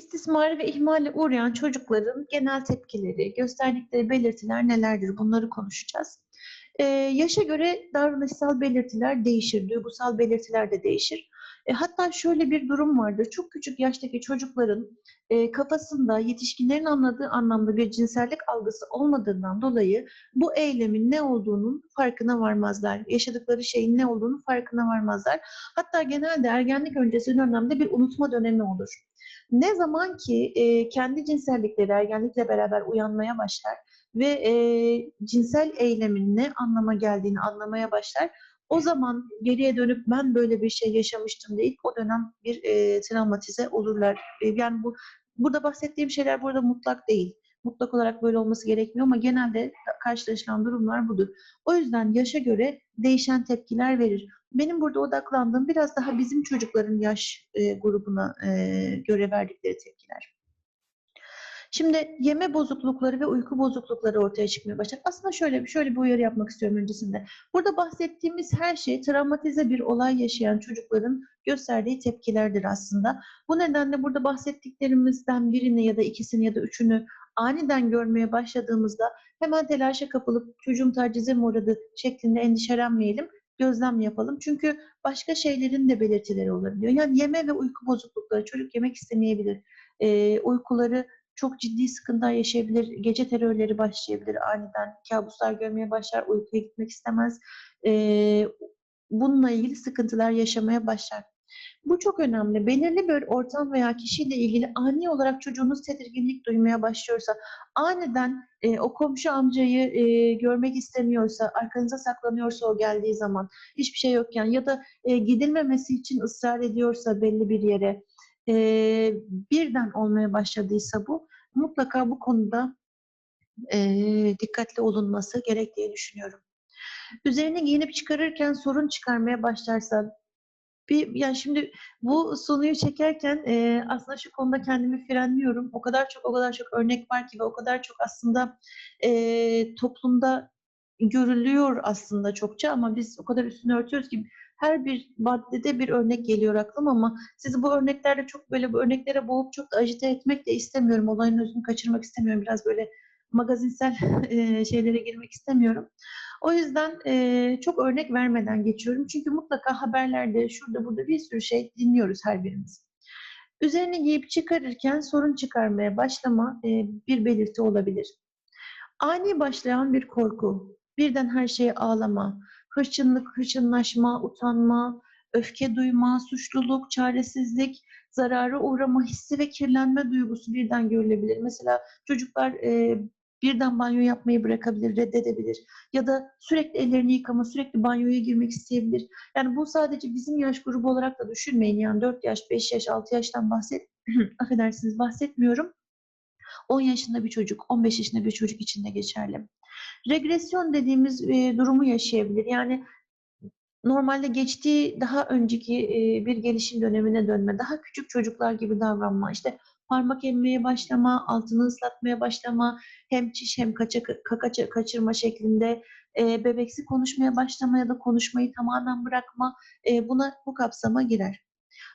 İstismara ve ihmale uğrayan çocukların genel tepkileri, gösterdikleri belirtiler nelerdir? Bunları konuşacağız. Ee, yaşa göre davranışsal belirtiler değişir, duygusal belirtiler de değişir. E, hatta şöyle bir durum vardır. Çok küçük yaştaki çocukların e, kafasında yetişkinlerin anladığı anlamda bir cinsellik algısı olmadığından dolayı bu eylemin ne olduğunun farkına varmazlar. Yaşadıkları şeyin ne olduğunu farkına varmazlar. Hatta genelde ergenlik öncesi dönemde bir unutma dönemi olur. Ne zaman ki e, kendi cinsellikleri ergenlikle beraber uyanmaya başlar ve e, cinsel eylemin ne anlama geldiğini anlamaya başlar, o zaman geriye dönüp ben böyle bir şey yaşamıştım deyip o dönem bir e, travmatize olurlar. E, yani bu burada bahsettiğim şeyler burada mutlak değil. Mutlak olarak böyle olması gerekmiyor ama genelde karşılaşılan durumlar budur. O yüzden yaşa göre değişen tepkiler verir. Benim burada odaklandığım biraz daha bizim çocukların yaş e, grubuna e, göre verdikleri tepkiler. Şimdi yeme bozuklukları ve uyku bozuklukları ortaya çıkmaya başlar. Aslında şöyle şöyle bir uyarı yapmak istiyorum öncesinde. Burada bahsettiğimiz her şey travmatize bir olay yaşayan çocukların gösterdiği tepkilerdir aslında. Bu nedenle burada bahsettiklerimizden birini ya da ikisini ya da üçünü aniden görmeye başladığımızda hemen telaşa kapılıp çocuğum tacize mi uğradı şeklinde endişelenmeyelim gözlem yapalım. Çünkü başka şeylerin de belirtileri olabiliyor. Yani yeme ve uyku bozuklukları, çocuk yemek istemeyebilir. Ee, uykuları çok ciddi sıkıntılar yaşayabilir, gece terörleri başlayabilir aniden, kabuslar görmeye başlar, uykuya gitmek istemez. Ee, bununla ilgili sıkıntılar yaşamaya başlar. Bu çok önemli. Belirli bir ortam veya kişiyle ilgili ani olarak çocuğunuz tedirginlik duymaya başlıyorsa, aniden e, o komşu amcayı e, görmek istemiyorsa, arkanıza saklanıyorsa o geldiği zaman, hiçbir şey yokken ya da e, gidilmemesi için ısrar ediyorsa belli bir yere, e, birden olmaya başladıysa bu, mutlaka bu konuda e, dikkatli olunması gerektiği düşünüyorum. Üzerine giyinip çıkarırken sorun çıkarmaya başlarsa, bir yani şimdi bu sonuyu çekerken e, aslında şu konuda kendimi frenliyorum. O kadar çok o kadar çok örnek var ki ve o kadar çok aslında e, toplumda görülüyor aslında çokça ama biz o kadar üstünü örtüyoruz ki her bir maddede bir örnek geliyor aklıma ama sizi bu örneklerde çok böyle bu örneklere boğup çok da ajite etmek de istemiyorum. Olayın özünü kaçırmak istemiyorum. Biraz böyle magazinsel şeylere girmek istemiyorum. O yüzden çok örnek vermeden geçiyorum. Çünkü mutlaka haberlerde şurada burada bir sürü şey dinliyoruz her birimiz. Üzerine giyip çıkarırken sorun çıkarmaya başlama bir belirti olabilir. Ani başlayan bir korku, birden her şeye ağlama, hırçınlık, hırçınlaşma, utanma, öfke duyma, suçluluk, çaresizlik, zarara uğrama hissi ve kirlenme duygusu birden görülebilir. Mesela çocuklar e, birden banyo yapmayı bırakabilir, reddedebilir. Ya da sürekli ellerini yıkama, sürekli banyoya girmek isteyebilir. Yani bu sadece bizim yaş grubu olarak da düşünmeyin. Yani 4 yaş, 5 yaş, 6 yaştan bahset, affedersiniz bahsetmiyorum. 10 yaşında bir çocuk, 15 yaşında bir çocuk için de geçerli. Regresyon dediğimiz e, durumu yaşayabilir. Yani normalde geçtiği daha önceki e, bir gelişim dönemine dönme, daha küçük çocuklar gibi davranma, işte parmak emmeye başlama, altını ıslatmaya başlama, hem çiş hem kaça, kaka kaçırma şeklinde e, bebeksi konuşmaya başlama ya da konuşmayı tamamen bırakma e, buna bu kapsama girer.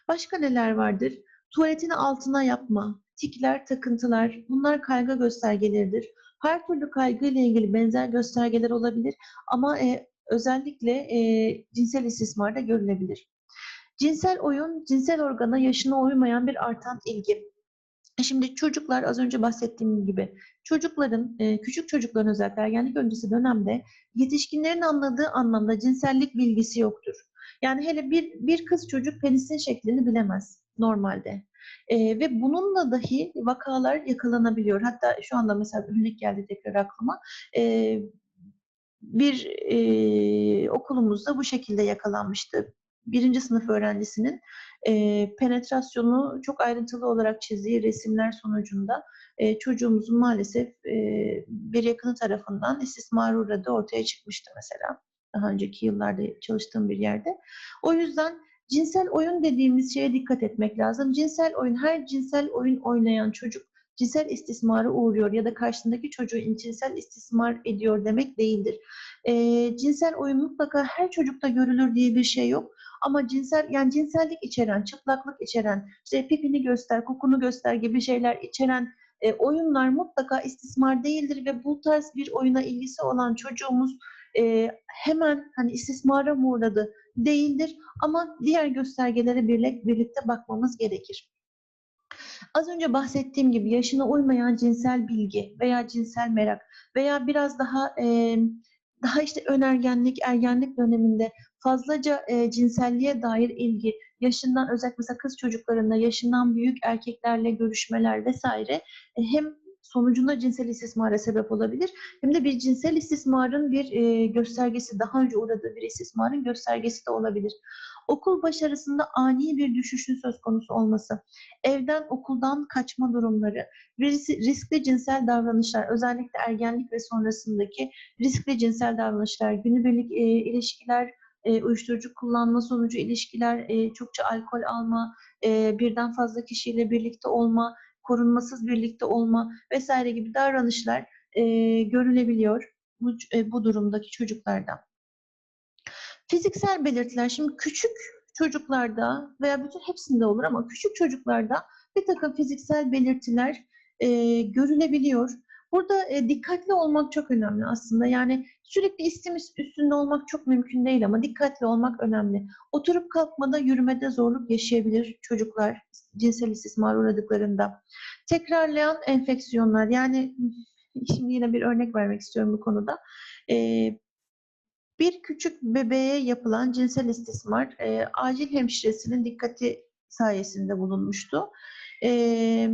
Başka neler vardır? Tuvaletini altına yapma, tikler, takıntılar bunlar kaygı göstergeleridir. Her türlü kaygı ilgili benzer göstergeler olabilir ama e, özellikle e, cinsel istismarda görülebilir. Cinsel oyun, cinsel organa yaşına uymayan bir artan ilgi. Şimdi çocuklar az önce bahsettiğim gibi çocukların, e, küçük çocukların özellikle ergenlik öncesi dönemde yetişkinlerin anladığı anlamda cinsellik bilgisi yoktur. Yani hele bir, bir kız çocuk penisin şeklini bilemez normalde. E, ve bununla dahi vakalar yakalanabiliyor. Hatta şu anda mesela örnek geldi tekrar aklıma. E, bir e, okulumuzda bu şekilde yakalanmıştı. Birinci sınıf öğrencisinin e, penetrasyonu çok ayrıntılı olarak çizdiği resimler sonucunda e, çocuğumuzun maalesef e, bir yakını tarafından istismar uğradığı ortaya çıkmıştı mesela. Daha önceki yıllarda çalıştığım bir yerde. O yüzden cinsel oyun dediğimiz şeye dikkat etmek lazım. Cinsel oyun, her cinsel oyun oynayan çocuk cinsel istismara uğruyor ya da karşısındaki çocuğu cinsel istismar ediyor demek değildir. E, cinsel oyun mutlaka her çocukta görülür diye bir şey yok. Ama cinsel yani cinsellik içeren, çıplaklık içeren, işte pipini göster, kokunu göster gibi şeyler içeren e, oyunlar mutlaka istismar değildir ve bu tarz bir oyuna ilgisi olan çocuğumuz e, hemen hani istismara mı uğradı değildir ama diğer göstergelere birlikte, bakmamız gerekir. Az önce bahsettiğim gibi yaşına uymayan cinsel bilgi veya cinsel merak veya biraz daha e, daha işte önergenlik, ergenlik döneminde fazlaca e, cinselliğe dair ilgi, yaşından özellikle mesela kız çocuklarında yaşından büyük erkeklerle görüşmeler vesaire e, hem sonucunda cinsel istismara sebep olabilir hem de bir cinsel istismarın bir e, göstergesi, daha önce uğradığı bir istismarın göstergesi de olabilir. Okul başarısında ani bir düşüşün söz konusu olması, evden okuldan kaçma durumları, riskli cinsel davranışlar, özellikle ergenlik ve sonrasındaki riskli cinsel davranışlar, günübirlik e, ilişkiler, e, uyuşturucu kullanma sonucu ilişkiler, e, çokça alkol alma, e, birden fazla kişiyle birlikte olma, korunmasız birlikte olma vesaire gibi davranışlar e, görülebiliyor bu, e, bu durumdaki çocuklarda. Fiziksel belirtiler şimdi küçük çocuklarda veya bütün hepsinde olur ama küçük çocuklarda bir takım fiziksel belirtiler e, görülebiliyor. Burada e, dikkatli olmak çok önemli aslında. Yani sürekli istim üstünde olmak çok mümkün değil ama dikkatli olmak önemli. Oturup kalkmada, yürümede zorluk yaşayabilir çocuklar cinsel istismar uğradıklarında. Tekrarlayan enfeksiyonlar yani şimdi yine bir örnek vermek istiyorum bu konuda. E, bir küçük bebeğe yapılan cinsel istismar e, acil hemşiresinin dikkati sayesinde bulunmuştu. E,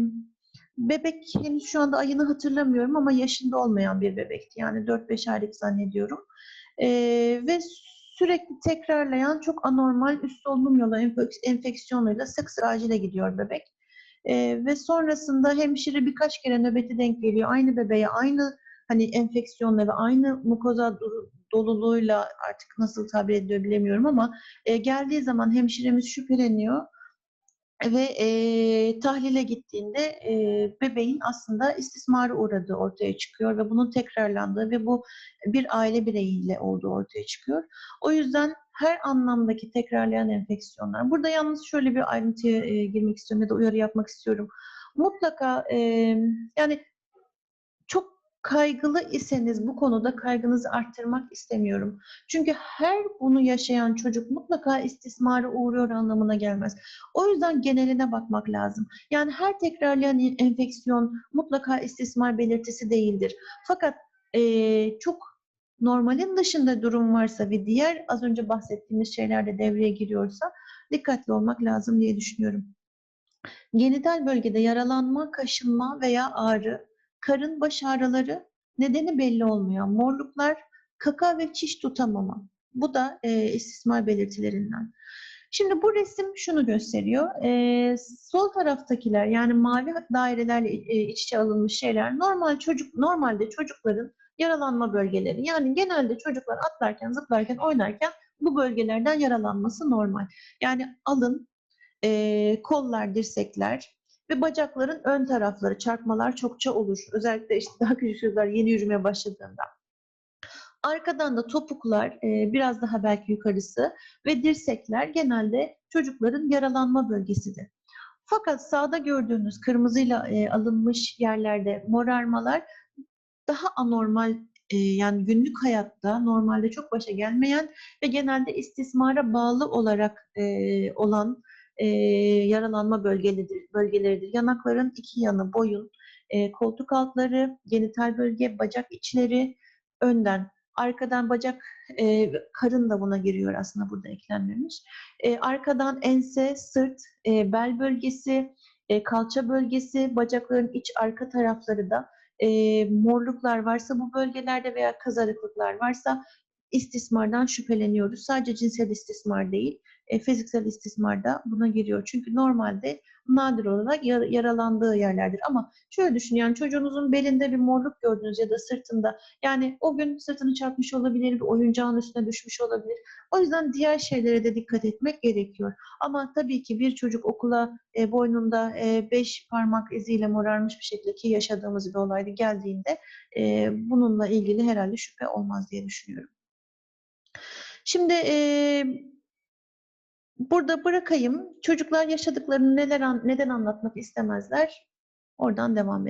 bebek henüz şu anda ayını hatırlamıyorum ama yaşında olmayan bir bebekti. Yani 4-5 aylık zannediyorum. E, ve sürekli tekrarlayan çok anormal üst solunum yolu enfeksiyonlarıyla sık sık acile gidiyor bebek. E, ve sonrasında hemşire birkaç kere nöbeti denk geliyor. Aynı bebeğe aynı hani enfeksiyonla ve aynı mukoza doluluğuyla artık nasıl tabir ediyor bilemiyorum ama e, geldiği zaman hemşiremiz şüpheleniyor ve e, tahlile gittiğinde e, bebeğin aslında istismara uğradığı ortaya çıkıyor ve bunun tekrarlandığı ve bu bir aile bireyiyle olduğu ortaya çıkıyor. O yüzden her anlamdaki tekrarlayan enfeksiyonlar. Burada yalnız şöyle bir ayrıntıya e, girmek istiyorum ya da uyarı yapmak istiyorum. Mutlaka e, yani kaygılı iseniz bu konuda kaygınızı arttırmak istemiyorum. Çünkü her bunu yaşayan çocuk mutlaka istismara uğruyor anlamına gelmez. O yüzden geneline bakmak lazım. Yani her tekrarlayan enfeksiyon mutlaka istismar belirtisi değildir. Fakat e, çok normalin dışında durum varsa ve diğer az önce bahsettiğimiz şeyler de devreye giriyorsa dikkatli olmak lazım diye düşünüyorum. Genital bölgede yaralanma, kaşınma veya ağrı, karın baş ağrıları, nedeni belli olmuyor. Morluklar, kaka ve çiş tutamama. Bu da e, istismar belirtilerinden. Şimdi bu resim şunu gösteriyor. E, sol taraftakiler yani mavi dairelerle e, iç içe alınmış şeyler normal çocuk normalde çocukların yaralanma bölgeleri. Yani genelde çocuklar atlarken, zıplarken, oynarken bu bölgelerden yaralanması normal. Yani alın, e, kollar, dirsekler, ve bacakların ön tarafları çarpmalar çokça olur. Özellikle işte daha küçük çocuklar yeni yürümeye başladığında. Arkadan da topuklar e, biraz daha belki yukarısı ve dirsekler genelde çocukların yaralanma bölgesidir. Fakat sağda gördüğünüz kırmızıyla e, alınmış yerlerde morarmalar daha anormal e, yani günlük hayatta normalde çok başa gelmeyen ve genelde istismara bağlı olarak olan e, yaralanma bölgeleridir, bölgeleridir. Yanakların iki yanı, boyun, e, koltuk altları, genital bölge, bacak içleri, önden, arkadan bacak, e, karın da buna giriyor aslında burada eklenmemiş. E, arkadan ense, sırt, e, bel bölgesi, e, kalça bölgesi, bacakların iç arka tarafları da e, morluklar varsa bu bölgelerde veya kazarıklıklar varsa istismardan şüpheleniyoruz. Sadece cinsel istismar değil, e, fiziksel istismar da buna giriyor. Çünkü normalde nadir olarak yar, yaralandığı yerlerdir. Ama şöyle düşün yani çocuğunuzun belinde bir morluk gördünüz ya da sırtında. Yani o gün sırtını çarpmış olabilir, bir oyuncağın üstüne düşmüş olabilir. O yüzden diğer şeylere de dikkat etmek gerekiyor. Ama tabii ki bir çocuk okula e, boynunda e, beş parmak iziyle morarmış bir şekilde ki yaşadığımız bir olaydı geldiğinde e, bununla ilgili herhalde şüphe olmaz diye düşünüyorum. Şimdi e, burada bırakayım. Çocuklar yaşadıklarını neler neden anlatmak istemezler? Oradan devam edelim.